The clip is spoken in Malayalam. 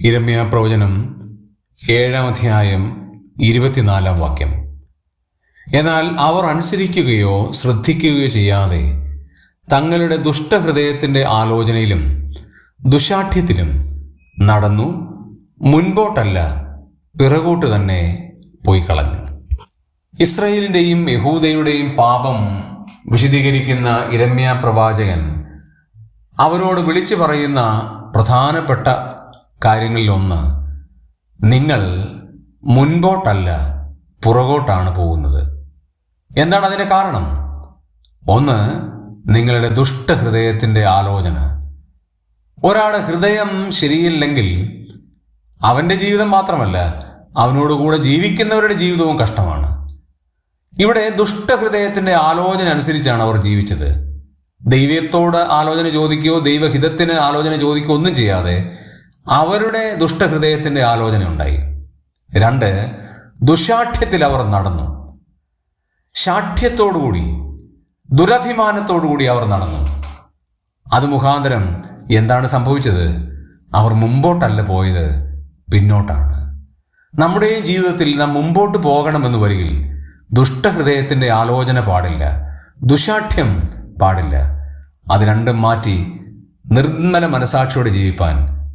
ഇരമ്യ പ്രവചനം ഏഴാം അധ്യായം ഇരുപത്തിനാലാം വാക്യം. എന്നാൽ അവർ അനുസരിക്കുകയോ ശ്രദ്ധിക്കുകയോ ചെയ്യാതെ തങ്ങളുടെ ദുഷ്ടഹൃദയത്തിന്റെ ആലോചനയിലും ദുശാഠ്യത്തിലും നടന്നു മുൻപോട്ടല്ല പിറകോട്ട് തന്നെ പോയി കളഞ്ഞു. ഇസ്രയേലിന്റെയും യഹൂദയുടെയും പാപം വിശദീകരിക്കുന്ന ഇരമ്യ പ്രവാചകൻ അവരോട് വിളിച്ചു പറയുന്ന പ്രധാനപ്പെട്ട കാര്യങ്ങളിലൊന്ന് നിങ്ങൾ മുൻപോട്ടല്ല പുറകോട്ടാണ് പോകുന്നത്. എന്താണ് അതിന്റെ കാരണം? ഒന്ന് നിങ്ങളുടെ ദുഷ്ടഹൃദയത്തിന്റെ ആലോചന. ഒരാളുടെ ഹൃദയം ശരിയില്ലെങ്കിൽ അവന്റെ ജീവിതം മാത്രമല്ല അവനോടുകൂടെ ജീവിക്കുന്നവരുടെ ജീവിതവും കഷ്ടമാണ്. ഇവിടെ ദുഷ്ടഹൃദയത്തിന്റെ ആലോചന അനുസരിച്ചാണ് അവർ ജീവിച്ചത്. ദൈവത്തോട് ആലോചന ചോദിക്കുകയോ ദൈവഹിതത്തിന് ആലോചന ചോദിക്കുകയോ ഒന്നും ചെയ്യാതെ അവരുടെ ദുഷ്ടഹൃദയത്തിന്റെ ആലോചന ഉണ്ടായി രണ്ട് ദുശാഠ്യത്തിൽ അവർ നടന്നു. ശാഠ്യത്തോടുകൂടി ദുരഭിമാനത്തോടുകൂടി അവർ നടന്നു. അത് മുഖാന്തരം എന്താണ് സംഭവിച്ചത്? അവർ മുമ്പോട്ടല്ല പോയത് പിന്നോട്ടാണ്. നമ്മുടെയും ജീവിതത്തിൽ നാം മുമ്പോട്ട് പോകണമെന്ന് വരികിൽ ദുഷ്ടഹൃദയത്തിന്റെ ആലോചന പാടില്ല ദുശാഠ്യം പാടില്ല. അത് രണ്ടും മാറ്റി നിർമ്മല മനസാക്ഷിയോടെ ജീവിപ്പാൻ